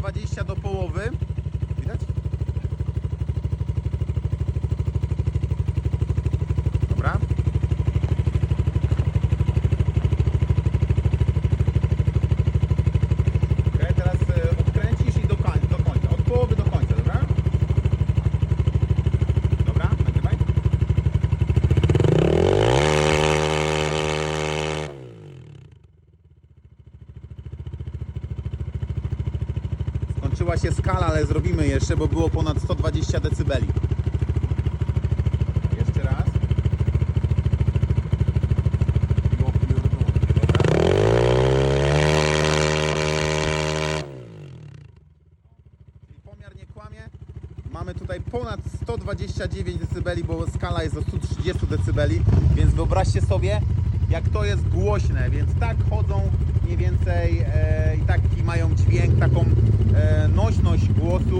20 do połowy. Się skala, ale zrobimy jeszcze, bo było ponad 120 decybeli. Jeszcze raz. Czyli pomiar nie kłamie. Mamy tutaj ponad 129 decybeli, bo skala jest do 130 decybeli, więc wyobraźcie sobie, jak to jest głośne, więc tak chodzą mniej więcej e,